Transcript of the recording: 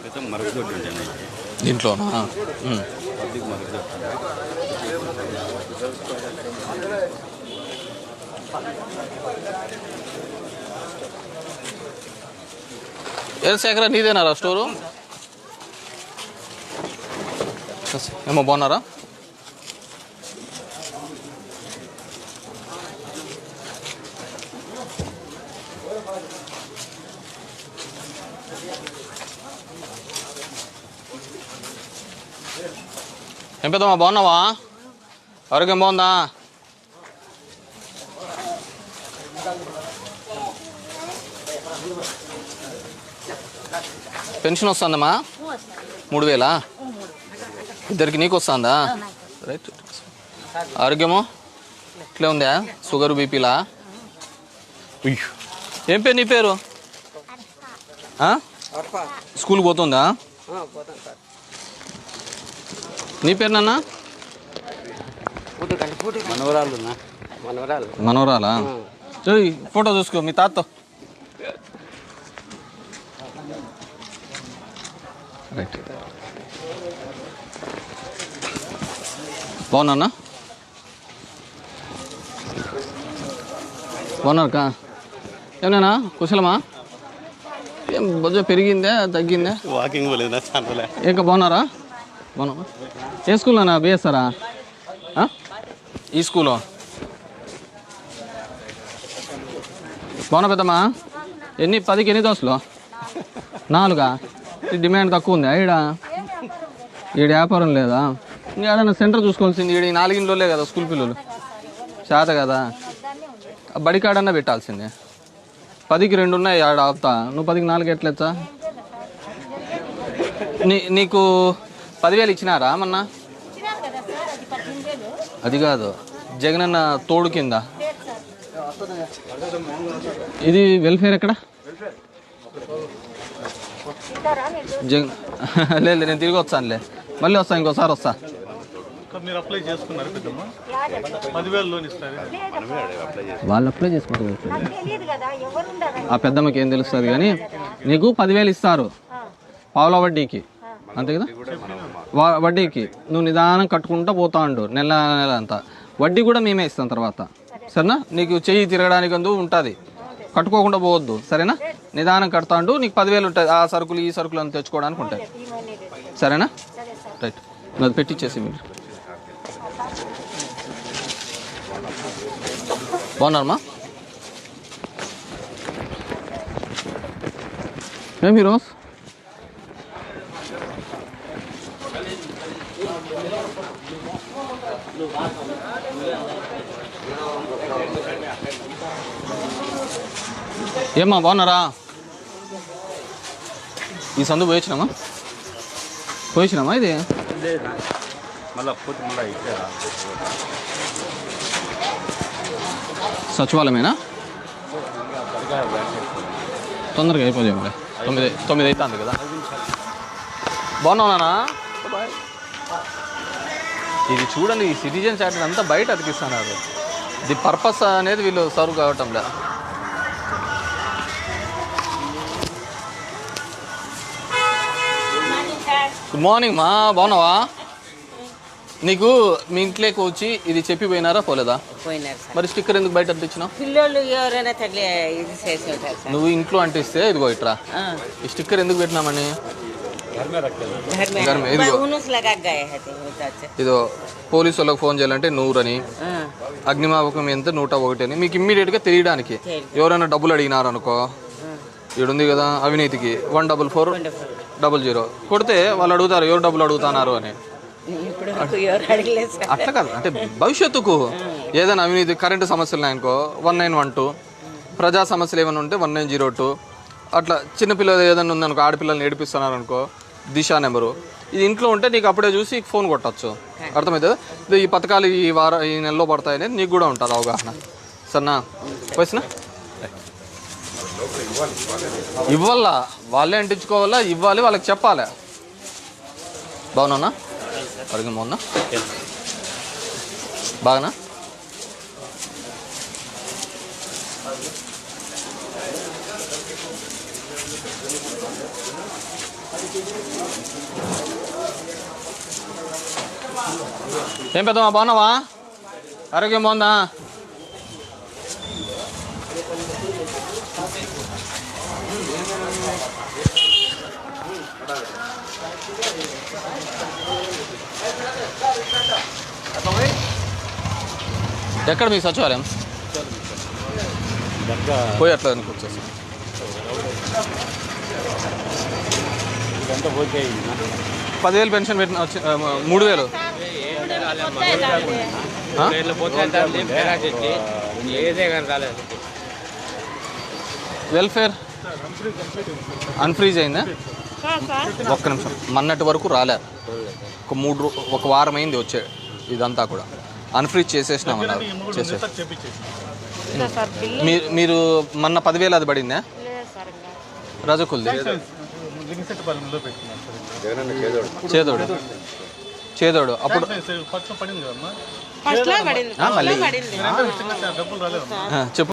క్రితం మరుగుదొడ్డి ఉంటాను దీంట్లోనా పబ్లిక్ మరుగుదొడ్డి నీదేనారా స్టోరు? ఏమో బాగున్నారా? ఏం పెద్దమ్మా బాగున్నావా? ఆరోగ్యం బాగుందా? పెన్షన్ వస్తుందమ్మా? మూడు వేలా? ఇద్దరికి నీకు వస్తుందా? రైట్. ఆరోగ్యము? ఇట్లే ఉందా? షుగర్ బీపీలా. ఏం పేరు నీ పేరు? ఆ? స్కూల్కి పోతుందా? నీ పేరు నాన్న? మనవరాలు? మనవరాలా ఫోటో చూసుకో మీ తాతతో రైట్. బాగున్నా బాగున్నారకా ఏమన్నా కుశలమా? ఏం బొజ్జ పెరిగిందా తగ్గిందా? వాకింగ్ పోలేదు ఇంకా బాగున్నారా? మనం ఏ స్కూల్లోనా బిఎస్ఆరా? ఈ స్కూలో? బాగున్నా పెద్దమ్మా? ఎన్ని పదికి ఎన్ని దోశలు నాలుగా? ఈ డిమాండ్ తక్కువ ఉందా ఈడ? ఈడ వ్యాపారం లేదా? ఏడైనా సెంటర్ చూసుకోవాల్సింది ఈడ ఈ నాలుగింట్లోలే కదా స్కూల్ పిల్లలు. చేత కదా? బడికాడన్నా బడి కాడన్నా పెట్టాల్సిందే. పదికి రెండు ఉన్నాయి ఆడ ఆపుతా. నువ్వు పదికి నాలుగు ఎట్లెచ్చా నీ నీకు పదివేలు ఇచ్చినారా మొన్న అది కాదు. జగనన్న తోడు కింద. ఇది వెల్ఫేర్ ఎక్కడ? జగన్ లేదు నేను తిరిగి వస్తానులే. మళ్ళీ వస్తాను ఇంకోసారి వస్తా. మీరు అప్లై చేసుకున్నారు పెద్దమ్మ. పదివేలు లోన్ ఇస్తారు. వాళ్ళు అప్లై చేసుకుంటారు ఆ పెద్దమ్మకి ఏం తెలుస్తుంది కానీ నీకు పదివేలు ఇస్తారు. పావుల వడ్డీకి. అంతే కదా? వా- వడ్డీకి. నువ్వు నిదానం కట్టుకుంటూ పోతా ఉండు నెల నెల అంతా. వడ్డీ కూడా మేమే ఇస్తాం తర్వాత. సరేనా? నీకు చెయ్యి తిరగడానికి అందు ఉంటుంది. కట్టుకోకుండా పోవద్దు. సరేనా? నిదానం కడతా ఉండు నీకు పదివేలు ఉంటుంది. ఆ సరుకులు ఈ సరుకులు అని తెచ్చుకోవడానికి ఉంటాయి. సరేనా? రైట్. అది పెట్టించేసి మీరు. బాగున్నారమ్మా? ఏం రోజు ఏమ్మా బాగున్నారా? ఈ సందు పోయొచ్చినామా? పోయించినామా ఇది? సచివాలయమేనా? తొందరగా అయిపోయింది తొమ్మిది తొమ్మిది అవుతుంది కదా. బాగున్నావునా ఇది చూడండి ఈ సిటిజన్ చార్టర్ అంతా బయట అతికిస్తున్నారు. ది పర్పస్ అనేది వీళ్ళు సర్వ్ కావటంలే గుడ్ మార్నింగ్ మా. బాగున్నావా? నీకు మీ ఇంట్లోకి వచ్చి ఇది చెప్పి పోయినారా పోలేదా? పోయినారు సార్. మరి స్టిక్కర్ ఎందుకు బయట అంటించినావు పిల్లోళ్ళు ఎవరైనా తగిలి ఇది చేసి ఉంటారు సార్. నువ్వు ఇంట్లో అంటిస్తే ఇదిగో ఇట్రా. ఈ స్టిక్కర్ ఎందుకు పెట్టినామని ఇదో పోలీసు వాళ్ళకి ఫోన్ చేయాలంటే నూరని हाँ, అగ్నిమాపకం ఎంత నూట ఒకటి అని మీకు ఇమ్మీడియట్గా తెలియడానికి ఎవరైనా డబ్బులు అడిగినారు అనుకో ఈడుంది కదా అవినీతికి one double four double zero కొడితే వాళ్ళు అడుగుతారు ఎవరు డబ్బులు అడుగుతున్నారు అని అట్లా కాదు అంటే భవిష్యత్తుకు ఏదైనా అవినీతి కరెంటు సమస్యలు ఉన్నాయనుకో వన్ నైన్ వన్ టూ ప్రజా సమస్యలు ఏమైనా ఉంటే వన్ నైన్ జీరో టూ అట్లా చిన్నపిల్లలు ఏదైనా ఉందనుకో ఆడపిల్లల్ని ఏడిపిస్తున్నారు అనుకో దిశ నెంబరు. ఇది ఇంట్లో ఉంటే నీకు అప్పుడే చూసి ఫోన్ కొట్టచ్చు. అర్థమవుతుంది ఇది ఈ పథకాలు ఈ వార ఈ నెలలో పడతాయని నీకు కూడా ఉంటుంది అవగాహన. సరేనా? వచ్చినా ఇవ్వాలా? వాళ్ళే అంటించుకోవాలా? ఇవ్వాలి వాళ్ళకి చెప్పాలి? బాగున్నా అడిగిన బాగున్నా బాగానా? ఏం పెద్దమ్మా బాగున్నావా? ఆరోగ్యం బాగుందా? ఎక్కడ మీ సచివాలయం? పోయి అట్లా ఓకే పదివేలు పెన్షన్ పెట్టిన మూడు వేలు? వెల్ఫేర్? అన్ఫ్రీజ్ అయిందా? ఒక్క నిమిషం. మొన్నటి వరకు రాలే. ఒక మూడు రో- ఒక వారం అయింది వచ్చే ఇదంతా కూడా. అన్ఫ్రీజ్ చేసేసినామన్నారు చేసే మీరు మొన్న పదివేలు అది పడిందా? రజకుల్ది? సార్ చేదోడు. చేదోడు. అప్పుడు ఫస్ట్ పడింది కదమ్మా? ఫస్ట్లో పడింది ఆ, మళ్ళీ. పడింది. మీరంతా ఇచ్చిన డబ్బులు రాలేదమ్మా. ఆ, చెప్పు.